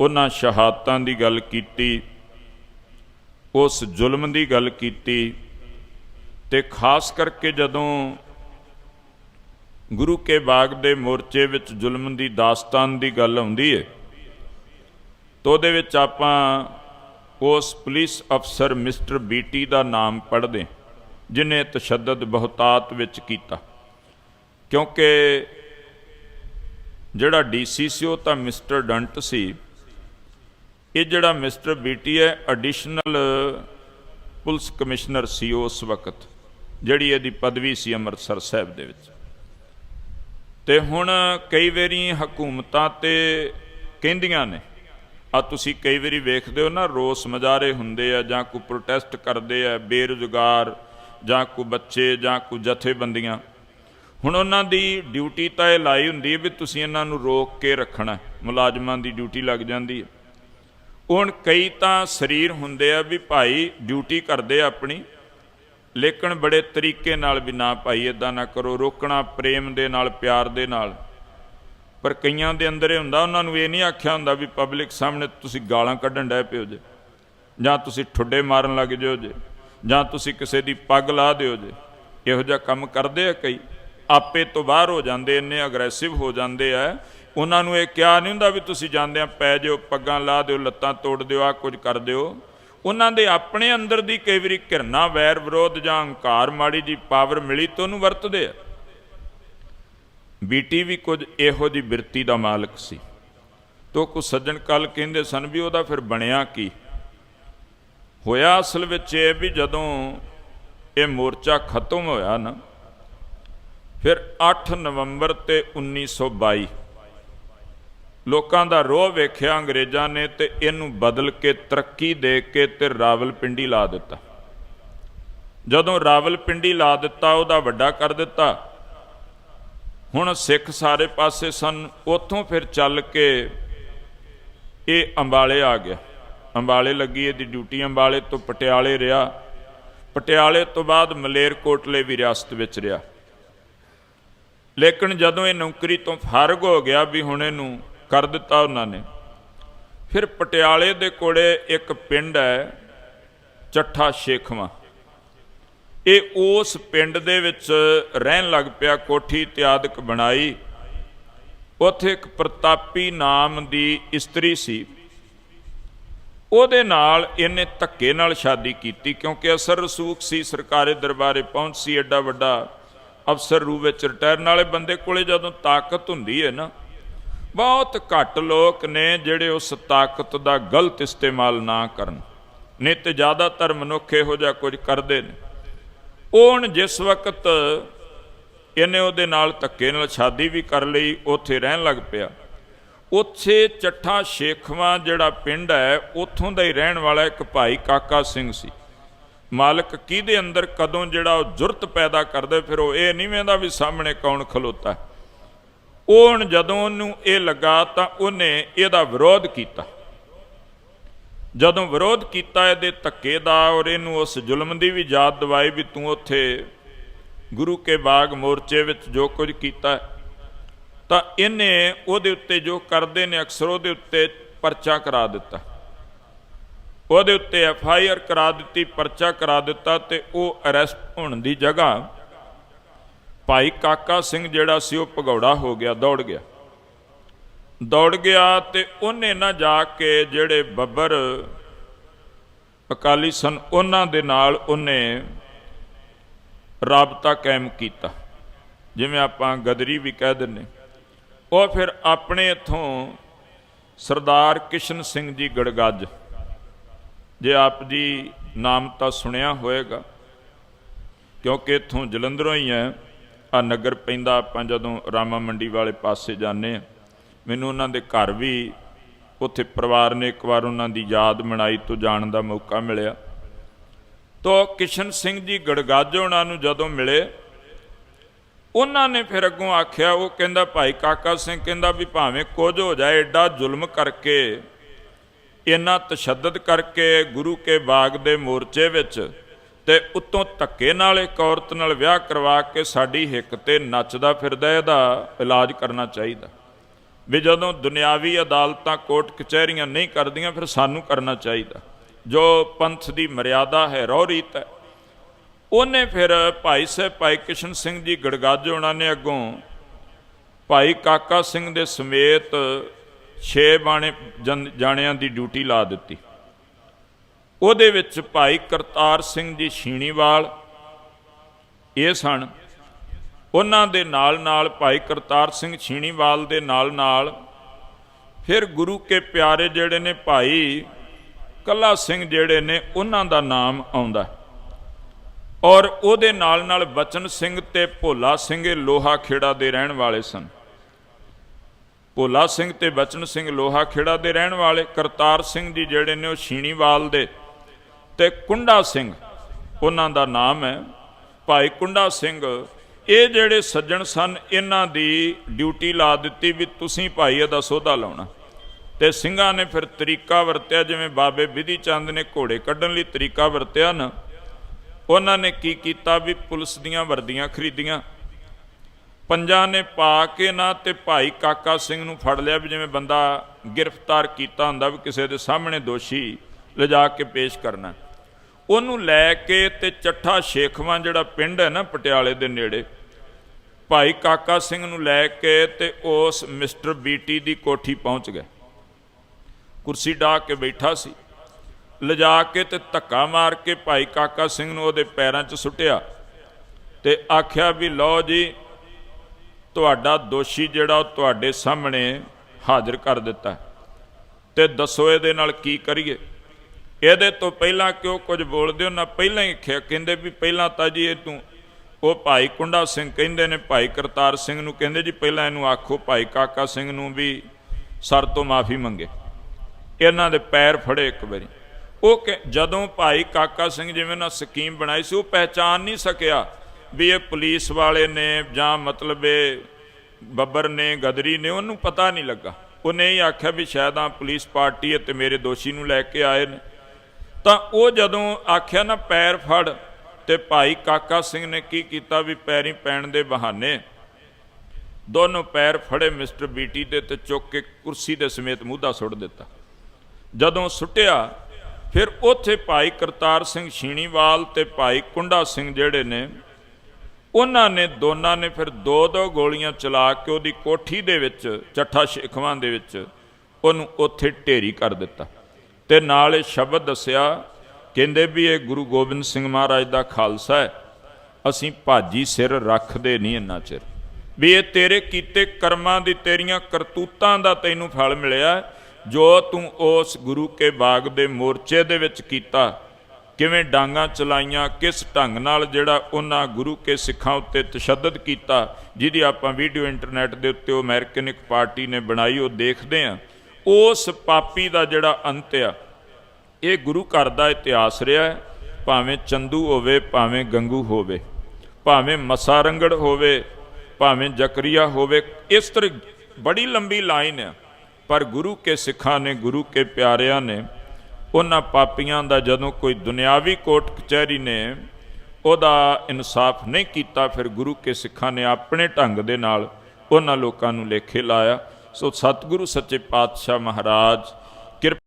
ਉਹਨਾਂ ਸ਼ਹਾਦਤਾਂ ਦੀ ਗੱਲ ਕੀਤੀ, ਉਸ ਜ਼ੁਲਮ ਦੀ ਗੱਲ ਕੀਤੀ ਤੇ ਖਾਸ ਕਰਕੇ ਜਦੋਂ ਗੁਰੂ ਕੇ ਬਾਗ ਦੇ ਮੋਰਚੇ ਵਿੱਚ ਜ਼ੁਲਮ ਦੀ ਦਾਸਤਾਨ ਦੀ ਗੱਲ ਆਉਂਦੀ ਹੈ ਤਾਂ ਉਹਦੇ ਵਿੱਚ ਆਪਾਂ ਉਸ ਪੁਲਿਸ ਅਫਸਰ ਮਿਸਟਰ ਬੀਟੀ ਦਾ ਨਾਮ ਪੜ੍ਹਦੇ ਜਿਨੇ ਤਸ਼ੱਦਦ ਬਹੁਤਾਤ ਵਿੱਚ ਕੀਤਾ। ਕਿਉਂਕਿ ਜਿਹੜਾ ਡੀਸੀ ਸੀ ਉਹ ਤਾਂ ਮਿਸਟਰ ਡੰਟ ਸੀ ਇਹ ਜਿਹੜਾ ਮਿਸਟਰ ਬੀਟੀ ਹੈ ਐਡੀਸ਼ਨਲ ਪੁਲਿਸ ਕਮਿਸ਼ਨਰ ਸੀ ਉਸ ਵਕਤ, ਜਿਹੜੀ ਇਹਦੀ ਪਦਵੀ ਸੀ ਅੰਮ੍ਰਿਤਸਰ ਸਾਹਿਬ ਦੇ ਵਿੱਚ। ਤੇ ਹੁਣ ਕਈ ਵਾਰੀ ਹਕੂਮਤਾਂ ਤੇ ਕਹਿੰਦੀਆਂ ਨੇ, ਆ ਤੁਸੀਂ ਕਈ ਵਾਰੀ ਵੇਖਦੇ ਹੋ ਨਾ, ਰੋਸ ਮਜ਼ਾਰੇ ਹੁੰਦੇ ਆ, ਜਾਂ ਕੋਈ ਪ੍ਰੋਟੈਸਟ ਕਰਦੇ ਆ, ਬੇਰੁਜ਼ਗਾਰ, ਜਾਂ ਕੋਈ ਬੱਚੇ, ਜਾਂ ਕੋਈ ਜਥੇਬੰਦੀਆਂ। ਹੁਣ ਉਹਨਾਂ ਦੀ ਡਿਊਟੀ ਤਾਂ ਇਹ ਲਾਈ ਹੁੰਦੀ ਹੈ ਵੀ ਤੁਸੀਂ ਇਹਨਾਂ ਨੂੰ ਰੋਕ ਕੇ ਰੱਖਣਾ, ਮੁਲਾਜ਼ਮਾਂ ਦੀ ਡਿਊਟੀ ਲੱਗ ਜਾਂਦੀ ਹੈ। ਹੁਣ ਕਈ ਤਾਂ ਸਰੀਰ ਹੁੰਦੇ ਆ ਵੀ ਭਾਈ ਡਿਊਟੀ ਕਰਦੇ ਆ ਆਪਣੀ, ਲੇਕਿਨ ਬੜੇ ਤਰੀਕੇ ਨਾਲ ਵੀ ਨਾ ਭਾਈ ਇਦਾਂ ਨਾ ਕਰੋ, ਰੋਕਣਾ ਪ੍ਰੇਮ ਦੇ ਨਾਲ, ਪਿਆਰ ਦੇ ਨਾਲ। ਪਰ ਕਈਆਂ ਦੇ ਅੰਦਰ ਇਹ ਹੁੰਦਾ, ਉਹਨਾਂ ਨੂੰ ਇਹ ਨਹੀਂ ਆਖਿਆ ਹੁੰਦਾ ਵੀ ਪਬਲਿਕ ਸਾਹਮਣੇ ਤੁਸੀਂ ਗਾਲਾਂ ਕੱਢਣ ਡੈ ਪਿਓ ਜੇ, ਜਾਂ ਤੁਸੀਂ ਠੁੱਡੇ ਮਾਰਨ ਲੱਗ ਜਿਓ ਜੇ, ਜਾਂ ਤੁਸੀਂ ਕਿਸੇ ਦੀ ਪੱਗ ਲਾ ਦਿਓ ਜੇ। ਇਹੋ ਜਿਹਾ ਕੰਮ ਕਰਦੇ ਆ ਕਈ। ਆਪੇ ਤੋਂ ਬਾਹਰ ਹੋ ਜਾਂਦੇ, ਇੰਨੇ ਅਗਰੈਸਿਵ ਹੋ ਜਾਂਦੇ ਆ। ਉਹਨਾਂ ਨੂੰ ਇਹ ਕਿਹਾ ਨਹੀਂ ਹੁੰਦਾ ਵੀ ਤੁਸੀਂ ਜਾਂਦੇ ਆ ਪੈ ਜਿਓ, ਪੱਗਾਂ ਲਾ ਦਿਓ, ਲੱਤਾਂ ਤੋੜ ਦਿਓ ਆ ਕੁਝ ਕਰ ਦਿਓ। ਉਹਨਾਂ ਦੇ ਆਪਣੇ ਅੰਦਰ ਦੀ ਕਈ ਵਾਰੀ ਘਿਰਨਾ, ਵੈਰ ਵਿਰੋਧ ਜਾਂ ਹੰਕਾਰ ਮਾੜੀ ਜੀ ਪਾਵਰ ਮਿਲੀ ਤਾਂ ਉਹਨੂੰ ਵਰਤਦੇ ਆ। ਬੀਟੀ ਵੀ ਕੁਝ ਇਹੋ ਜੀ ਬਿਰਤੀ ਦਾ ਮਾਲਕ ਸੀ। ਤੋ ਕੋ ਸੱਜਣ ਕੱਲ ਕਹਿੰਦੇ ਸਨ ਵੀ ਉਹਦਾ ਫਿਰ ਬਣਿਆ ਕੀ? ਹੋਇਆ ਅਸਲ ਵਿੱਚ ਇਹ ਵੀ ਜਦੋਂ ਇਹ ਮੋਰਚਾ ਖਤਮ ਹੋਇਆ ਨਾ ਫਿਰ 8 ਨਵੰਬਰ ਤੇ 1922 ਲੋਕਾਂ ਦਾ ਰੋਹ ਵੇਖਿਆ, ਅੰਗਰੇਜ਼ਾਂ ਨੇ ਤੇ ਇਹਨੂੰ ਬਦਲ ਕੇ ਤਰੱਕੀ ਦੇ ਕੇ ਤੇ ਰਾਵਲਪਿੰਡੀ ਲਾ ਦਿੱਤਾ। ਜਦੋਂ ਰਾਵਲਪਿੰਡੀ ਲਾ ਦਿੱਤਾ, ਉਹਦਾ ਵੱਡਾ ਕਰ ਦਿੱਤਾ। ਹੁਣ ਸਿੱਖ ਸਾਰੇ ਪਾਸੇ ਸਨ, ਉੱਥੋਂ ਫਿਰ ਚੱਲ ਕੇ ਇਹ ਅੰਬਾਲੇ ਆ ਗਿਆ। ਅੰਬਾਲੇ ਲੱਗੀ ਇਹਦੀ ਡਿਊਟੀ, ਅੰਬਾਲੇ ਤੋਂ ਪਟਿਆਲੇ ਰਿਹਾ। ਪਟਿਆਲੇ ਤੋਂ ਬਾਅਦ ਮਲੇਰਕੋਟਲੇ ਵੀ ਰਿਆਸਤ ਵਿੱਚ ਰਿਹਾ। ਲੇਕਿਨ ਜਦੋਂ ਇਹ ਨੌਕਰੀ ਤੋਂ ਫਾਰਗ ਹੋ ਗਿਆ ਵੀ ਹੁਣ ਇਹਨੂੰ ਕਰ ਦਿੱਤਾ ਉਹਨਾਂ ਨੇ, ਫਿਰ ਪਟਿਆਲੇ ਦੇ ਕੋਲੇ ਇੱਕ ਪਿੰਡ ਹੈ ਚੱਠਾ ਸ਼ੇਖਵਾ। ਇਹ ਉਸ ਪਿੰਡ ਦੇ ਵਿੱਚ ਰਹਿਣ ਲੱਗ ਪਿਆ, ਕੋਠੀ ਤਿਆਦਕ ਬਣਾਈ। ਉੱਥੇ ਇੱਕ ਪ੍ਰਤਾਪੀ ਨਾਮ ਦੀ ਇਸਤਰੀ ਸੀ। ਉਹਦੇ ਨਾਲ ਇਹਨੇ ਧੱਕੇ ਨਾਲ ਸ਼ਾਦੀ ਕੀਤੀ, ਕਿਉਂਕਿ ਅਸਰ ਰਸੂਖ ਸੀ, ਸਰਕਾਰੀ ਦਰਬਾਰੇ ਪਹੁੰਚ ਸੀ, ਐਡਾ ਵੱਡਾ ਅਫਸਰ ਰੂਪ ਵਿੱਚ ਰਿਟਾਇਰਨ ਵਾਲੇ ਬੰਦੇ ਕੋਲੇ ਜਦੋਂ ਤਾਕਤ ਹੁੰਦੀ ਹੈ ਨਾ, ਬਹੁਤ ਘੱਟ ਲੋਕ ਨੇ ਜਿਹੜੇ ਉਸ ਤਾਕਤ ਦਾ ਗਲਤ ਇਸਤੇਮਾਲ ਨਾ ਕਰਨ। ਨਹੀਂ ਤੇ ਜ਼ਿਆਦਾਤਰ ਮਨੁੱਖ ਇਹੋ ਜਿਹਾ ਕੁਝ ਕਰਦੇ ਨੇ। ਉਹ ਹੁਣ ਜਿਸ ਵਕਤ ਇਹਨੇ ਉਹਦੇ ਨਾਲ ਧੱਕੇ ਨਾਲ ਸ਼ਾਦੀ ਵੀ ਕਰ ਲਈ, ਉੱਥੇ ਰਹਿਣ ਲੱਗ ਪਿਆ। ਉੱਥੇ ਚੱਠਾ ਸ਼ੇਖਵਾ ਜਿਹੜਾ ਪਿੰਡ ਹੈ, ਉੱਥੋਂ ਦਾ ਹੀ ਰਹਿਣ ਵਾਲਾ ਇੱਕ ਭਾਈ ਕਾਕਾ ਸਿੰਘ ਸੀ। ਮਾਲਕ ਕਿਹਦੇ ਅੰਦਰ ਕਦੋਂ ਜਿਹੜਾ ਉਹ ਜੁਰਤ ਪੈਦਾ ਕਰਦੇ, ਫਿਰ ਉਹ ਇਹ ਨਹੀਂ ਵੇਂਦਾ ਵੀ ਸਾਹਮਣੇ ਕੌਣ ਖਲੋਤਾ? ਉਹ ਹੁਣ ਜਦੋਂ ਉਹਨੂੰ ਇਹ ਲੱਗਾ ਤਾਂ ਉਹਨੇ ਇਹਦਾ ਵਿਰੋਧ ਕੀਤਾ। ਜਦੋਂ ਵਿਰੋਧ ਕੀਤਾ ਇਹਦੇ ਧੱਕੇ ਦਾ ਔਰ ਇਹਨੂੰ ਉਸ ਜ਼ੁਲਮ ਦੀ ਵੀ ਯਾਦ ਦਿਵਾਈ ਵੀ ਤੂੰ ਉੱਥੇ ਗੁਰੂ ਕੇ ਬਾਗ ਮੋਰਚੇ ਵਿੱਚ ਜੋ ਕੁਝ ਕੀਤਾ, ਤਾਂ ਇਹਨੇ ਉਹਦੇ ਉੱਤੇ ਜੋ ਕਰਦੇ ਨੇ ਅਕਸਰ ਉਹਦੇ ਉੱਤੇ ਪਰਚਾ ਕਰਾ ਦਿੱਤਾ। ਉਹਦੇ ਉੱਤੇ ਐਫ ਆਈ ਆਰ ਕਰਾ ਦਿੱਤੀ, ਪਰਚਾ ਕਰਾ ਦਿੱਤਾ ਤੇ ਉਹ ਅਰੈਸਟ ਹੋਣ ਦੀ ਜਗ੍ਹਾ ਭਾਈ ਕਾਕਾ ਸਿੰਘ ਜਿਹੜਾ ਸੀ ਉਹ ਭਗੌੜਾ ਹੋ ਗਿਆ, ਦੌੜ ਗਿਆ। ਦੌੜ ਗਿਆ ਤੇ ਉਹਨੇ ਨਾ ਜਾ ਕੇ ਜਿਹੜੇ ਬੱਬਰ ਅਕਾਲੀ ਸਨ, ਉਹਨਾਂ ਦੇ ਨਾਲ ਉਹਨੇ ਰਾਬਤਾ ਕਾਇਮ ਕੀਤਾ। ਜਿਵੇਂ ਆਪਾਂ ਗਦਰੀ ਵੀ ਕਹਿ ਦਿੰਨੇ ਉਹ ਫਿਰ ਆਪਣੇ ਇਥੋਂ ਸਰਦਾਰ ਕਿਸ਼ਨ ਸਿੰਘ ਜੀ ਗੜਗੱਜ ਜੇ ਆਪ ਜੀ ਨਾਮ ਤਾਂ ਸੁਣਿਆ ਹੋਵੇਗਾ ਕਿਉਂਕਿ ਇਥੋਂ ਜਲੰਧਰੋਂ ਹੀ ਹੈ, ਆ ਨਗਰ ਪੈਂਦਾ ਆਪਾਂ ਜਦੋਂ ਰਾਮਾ ਮੰਡੀ ਵਾਲੇ ਪਾਸੇ ਜਾਂਦੇ ਆ ਮੈਨੂੰ ਉਹਨਾਂ ਦੇ ਘਰ ਵੀ ਉੱਥੇ ਪਰਿਵਾਰ ਨੇ ਇੱਕ ਵਾਰ ਉਹਨਾਂ ਦੀ ਯਾਦ ਮਨਾਈ ਤੋਂ ਜਾਣ ਦਾ ਮੌਕਾ ਮਿਲਿਆ। ਤੋ ਕਿਸ਼ਨ ਸਿੰਘ ਜੀ ਗੜਗਾਜੋ ਉਹਨਾਂ ਨੂੰ ਜਦੋਂ ਮਿਲੇ, ਉਹਨਾਂ ਨੇ ਫਿਰ ਅੱਗੋਂ ਆਖਿਆ, ਉਹ ਕਹਿੰਦਾ, ਭਾਈ ਕਾਕਾ ਸਿੰਘ ਕਹਿੰਦਾ ਵੀ ਭਾਵੇਂ ਕੁਝ ਹੋ ਜਾਏ ਐਡਾ ਜ਼ੁਲਮ ਕਰਕੇ ਇੰਨਾ ਤਸ਼ੱਦਦ ਕਰਕੇ ਗੁਰੂ ਕੇ ਬਾਗ ਦੇ ਮੋਰਚੇ ਵਿੱਚ ਤੇ ਉੱਤੋਂ ਧੱਕੇ ਨਾਲ ਇੱਕ ਔਰਤ ਨਾਲ ਵਿਆਹ ਕਰਵਾ ਕੇ ਸਾਡੀ ਹਿੱਕ ਤੇ ਨੱਚਦਾ ਫਿਰਦਾ ਇਹਦਾ ਇਲਾਜ ਕਰਨਾ ਚਾਹੀਦਾ। ਵੀ ਜਦੋਂ ਦੁਨਿਆਵੀ ਅਦਾਲਤਾਂ, ਕੋਰਟ ਕਚਹਿਰੀਆਂ ਨਹੀਂ ਕਰਦੀਆਂ, ਫਿਰ ਸਾਨੂੰ ਕਰਨਾ ਚਾਹੀਦਾ। ਜੋ ਪੰਥ ਦੀ ਮਰਿਆਦਾ ਹੈ, ਰੋਹ ਰੀਤ ਹੈ। ਉਹਨੇ ਫਿਰ ਭਾਈ ਸਾਹਿਬ ਭਾਈ ਕਿਸ਼ਨ ਸਿੰਘ ਜੀ ਗੜਗਾਜੋ ਉਹਨਾਂ ਨੇ ਅੱਗੋਂ ਭਾਈ ਕਾਕਾ ਸਿੰਘ ਦੇ ਸਮੇਤ 6 ਬਾਣੇ ਜਨ- ਜਾਣਿਆਂ ਦੀ ਡਿਊਟੀ ਲਾ ਦਿੱਤੀ। ਉਹਦੇ ਵਿੱਚ ਭਾਈ ਕਰਤਾਰ ਸਿੰਘ ਜੀ ਛੀਣੀਵਾਲ ਇਹ ਸਨ। ਉਹਨਾਂ ਦੇ ਨਾਲ ਨਾਲ ਭਾਈ ਕਰਤਾਰ ਸਿੰਘ ਛੀਣੀਵਾਲ ਦੇ ਨਾਲ ਨਾਲ ਫਿਰ ਗੁਰੂ ਕੇ ਪਿਆਰੇ ਜਿਹੜੇ ਨੇ ਭਾਈ ਕੱਲਾ ਸਿੰਘ ਜਿਹੜੇ ਨੇ, ਉਹਨਾਂ ਦਾ ਨਾਮ ਆਉਂਦਾ। ਔਰ ਉਹਦੇ ਨਾਲ ਨਾਲ ਬਚਨ ਸਿੰਘ ਤੇ ਭੋਲਾ ਸਿੰਘ ਲੋਹਾ ਖੇੜਾ ਦੇ ਰਹਿਣ ਵਾਲੇ ਸਨ। ਭੋਲਾ ਸਿੰਘ ਤੇ ਬਚਨ ਸਿੰਘ ਲੋਹਾ ਖੇੜਾ ਦੇ ਰਹਿਣ ਵਾਲੇ ਕਰਤਾਰ ਸਿੰਘ ਜੀ ਜਿਹੜੇ ਨੇ ਉਹ ਛੀਣੀਵਾਲ ਦੇ ਤੇ ਕੁੰਡਾ ਸਿੰਘ, ਉਹਨਾਂ ਦਾ ਨਾਮ ਹੈ। ਭਾਈ ਕੁੰਡਾ ਸਿੰਘ, ਇਹ ਜਿਹੜੇ ਸੱਜਣ ਸਨ, ਇਹਨਾਂ ਦੀ ਡਿਊਟੀ ਲਾ ਦਿੱਤੀ ਵੀ ਤੁਸੀਂ ਭਾਈ ਇਹਦਾ ਸੋਧਾ ਲਾਉਣਾ। ਤੇ ਸਿੰਘਾਂ ਨੇ ਫਿਰ ਤਰੀਕਾ ਵਰਤਿਆ, ਜਿਵੇਂ ਬਾਬੇ ਵਿਧੀ ਚੰਦ ਨੇ ਘੋੜੇ ਕੱਢਣ ਲਈ ਤਰੀਕਾ ਵਰਤਿਆ ਨਾ, ਉਹਨਾਂ ਨੇ ਕੀ ਕੀਤਾ ਵੀ ਪੁਲਿਸ ਦੀਆਂ ਵਰਦੀਆਂ ਖਰੀਦੀਆਂ। ਪੰਜਾਂ ਨੇ ਪਾ ਕੇ ਨਾ ਤੇ ਭਾਈ ਕਾਕਾ ਸਿੰਘ ਨੂੰ ਫੜ ਲਿਆ ਵੀ ਜਿਵੇਂ ਬੰਦਾ ਗ੍ਰਿਫਤਾਰ ਕੀਤਾ ਹੁੰਦਾ ਵੀ ਕਿਸੇ ਦੇ ਸਾਹਮਣੇ ਦੋਸ਼ੀ ਲਿਜਾ ਕੇ ਪੇਸ਼ ਕਰਨਾ। ਉਹਨੂੰ ਲੈ ਕੇ ਤੇ ਚੱਠਾ ਸ਼ੇਖਵਾਂ ਜਿਹੜਾ ਪਿੰਡ ਹੈ ਨਾ ਪਟਿਆਲੇ ਦੇ ਨੇੜੇ, ਭਾਈ ਕਾਕਾ ਸਿੰਘ ਨੂੰ ਲੈ ਕੇ ਤੇ ਉਸ ਮਿਸਟਰ ਬੀਟੀ ਦੀ ਕੋਠੀ ਪਹੁੰਚ ਗਏ। ਕੁਰਸੀ ਢਾ ਕੇ ਬੈਠਾ ਸੀ। ਲਿਜਾ ਕੇ ਤੇ ਧੱਕਾ ਮਾਰ ਕੇ ਭਾਈ ਕਾਕਾ ਸਿੰਘ ਨੂੰ ਉਹਦੇ ਪੈਰਾਂ 'ਚ ਸੁੱਟਿਆ ਤੇ ਆਖਿਆ ਵੀ ਲਓ ਜੀ ਤੁਹਾਡਾ ਦੋਸ਼ੀ ਜਿਹੜਾ ਉਹ ਤੁਹਾਡੇ ਸਾਹਮਣੇ ਹਾਜ਼ਰ ਕਰ ਦਿੱਤਾ। ਤੇ ਦੱਸੋ ਇਹਦੇ ਨਾਲ ਕੀ ਕਰੀਏ? ਇਹਦੇ ਤੋਂ ਪਹਿਲਾਂ ਕਿਉਂ ਕੁਝ ਬੋਲਦੇ ਹੋ? ਨਾ ਪਹਿਲਾਂ ਹੀ ਖਿਆ ਕਹਿੰਦੇ ਵੀ ਪਹਿਲਾਂ ਤਾਂ ਜੀ ਇਹ ਤੂੰ, ਉਹ ਭਾਈ ਕੁੰਡਾ ਸਿੰਘ ਕਹਿੰਦੇ ਨੇ, ਭਾਈ ਕਰਤਾਰ ਸਿੰਘ ਨੂੰ ਕਹਿੰਦੇ ਜੀ, ਪਹਿਲਾਂ ਇਹਨੂੰ ਆਖੋ ਭਾਈ ਕਾਕਾ ਸਿੰਘ ਨੂੰ ਵੀ ਸਰ ਤੋਂ ਮਾਫੀ ਮੰਗੇ। ਇਹਨਾਂ ਦੇ ਪੈਰ ਫੜੇ ਇੱਕ ਵਾਰੀ। ਉਹ ਕਿ- ਜਦੋਂ ਭਾਈ ਕਾਕਾ ਸਿੰਘ ਜਿਵੇਂ ਨਾ ਸਕੀਮ ਬਣਾਈ ਸੀ, ਉਹ ਪਹਿਚਾਨ ਨਹੀਂ ਸਕਿਆ। ਵੀ ਇਹ ਪੁਲਿਸ ਵਾਲੇ ਨੇ ਜਾਂ ਮਤਲਬ ਇਹ ਬੱਬਰ ਨੇ, ਗਦਰੀ ਨੇ, ਉਹਨੂੰ ਪਤਾ ਨਹੀਂ ਲੱਗਾ। ਉਹਨੇ ਹੀ ਆਖਿਆ ਵੀ ਸ਼ਾਇਦ ਆ ਪੁਲਿਸ ਪਾਰਟੀ ਹੈ ਤੇ ਮੇਰੇ ਦੋਸ਼ੀ ਨੂੰ ਲੈ ਕੇ ਆਏ ਨੇ। ਤਾਂ ਉਹ ਜਦੋਂ ਆਖਿਆ ਨਾ ਪੈਰ ਫੜ ਤੇ ਭਾਈ ਕਾਕਾ ਸਿੰਘ ਨੇ ਕੀ ਕੀਤਾ ਵੀ ਪੈਰੀ ਪੈਣ ਦੇ ਬਹਾਨੇ ਦੋਨੋਂ ਪੈਰ ਫੜੇ ਮਿਸਟਰ ਬੀਟੀ ਦੇ ਤੇ ਚੁੱਕ ਕੇ ਕੁਰਸੀ ਦੇ ਸਮੇਤ ਮੂਧਾ ਸੁੱਟ ਦਿੱਤਾ। ਜਦੋਂ ਸੁੱਟਿਆ, ਫਿਰ ਉੱਥੇ ਭਾਈ ਕਰਤਾਰ ਸਿੰਘ ਛੀਣੀਵਾਲ ਤੇ ਭਾਈ ਕੁੰਡਾ ਸਿੰਘ ਜਿਹੜੇ ਨੇ ਉਹਨਾਂ ਨੇ, ਦੋਨਾਂ ਨੇ ਫਿਰ ਦੋ ਦੋ ਗੋਲੀਆਂ ਚਲਾ ਕੇ ਉਹਦੀ ਕੋਠੀ ਦੇ ਵਿੱਚ, ਚੱਠਾ ਸ਼ੇਖਵਾਂ ਦੇ ਵਿੱਚ, ਉਹਨੂੰ ਉੱਥੇ ਢੇਰੀ ਕਰ ਦਿੱਤਾ। ਤੇ ਨਾਲ ਇਹ ਸ਼ਬਦ ਦੱਸਿਆ, ਕਹਿੰਦੇ ਵੀ ਇਹ ਗੁਰੂ ਗੋਬਿੰਦ ਸਿੰਘ ਮਹਾਰਾਜ ਦਾ ਖਾਲਸਾ ਹੈ। ਅਸੀਂ ਭਾਜੀ ਸਿਰ ਰੱਖਦੇ ਨਹੀਂ ਇੰਨਾ ਚਿਰ। ਵੀ ਇਹ ਤੇਰੇ ਕੀਤੇ ਕਰਮਾਂ ਦੀ ਤੇਰੀਆਂ ਕਰਤੂਤਾਂ ਦਾ ਤੈਨੂੰ ਫਲ ਮਿਲਿਆ। ਜੋ ਤੂੰ ਉਸ ਗੁਰੂ ਕੇ ਬਾਗ ਦੇ ਮੋਰਚੇ ਦੇ ਵਿੱਚ ਕੀਤਾ ਕਿਵੇਂ ਡਾਂਗਾ ਚਲਾਈਆਂ, ਕਿਸ ਢੰਗ ਨਾਲ ਜਿਹੜਾ ਉਹਨਾਂ ਗੁਰੂ ਕੇ ਸਿੱਖਾਂ ਉੱਤੇ ਤਸ਼ੱਦਦ ਕੀਤਾ, ਜਿਹਦੀ ਆਪਾਂ ਵੀਡੀਓ ਇੰਟਰਨੈਟ ਦੇ ਉੱਤੇ ਉਹ ਅਮਰੀਕਨ ਇੱਕ ਪਾਰਟੀ ਨੇ ਬਣਾਈ, ਉਹ ਦੇਖਦੇ ਆ ਉਸ ਪਾਪੀ ਦਾ ਜਿਹੜਾ ਅੰਤ ਆ, ਇਹ ਗੁਰੂ ਘਰ ਦਾ ਇਤਿਹਾਸ ਰਿਹਾ ਹੈ। ਭਾਵੇਂ ਚੰਦੂ ਹੋਵੇ, ਭਾਵੇਂ ਗੰਗੂ ਹੋਵੇ, ਭਾਵੇਂ ਮਸਾਰੰਗੜ ਹੋਵੇ, ਭਾਵੇਂ ਜਕਰੀਆ ਹੋਵੇ, ਇਸ ਤਰ੍ਹਾਂ ਬੜੀ ਲੰਬੀ ਲਾਈਨ ਹੈ ਪਰ ਗੁਰੂ ਕੇ ਸਿੱਖਾਂ ਨੇ, ਗੁਰੂ ਕੇ ਪਿਆਰਿਆਂ ਨੇ ਉਹਨਾਂ ਪਾਪੀਆਂ ਦਾ ਜਦੋਂ ਕੋਈ ਦੁਨਿਆਵੀ ਕੋਟ ਕਚਹਿਰੀ ਨੇ ਉਹਦਾ ਇਨਸਾਫ ਨਹੀਂ ਕੀਤਾ, ਫਿਰ ਗੁਰੂ ਕੇ ਸਿੱਖਾਂ ਨੇ ਆਪਣੇ ਢੰਗ ਦੇ ਨਾਲ ਉਹਨਾਂ ਲੋਕਾਂ ਨੂੰ ਲੇਖੇ ਲਾਇਆ। ਸੋ ਸਤਿਗੁਰੂ ਸੱਚੇ ਪਾਤਸ਼ਾਹ ਮਹਾਰਾਜ, ਕਿਰਪਾ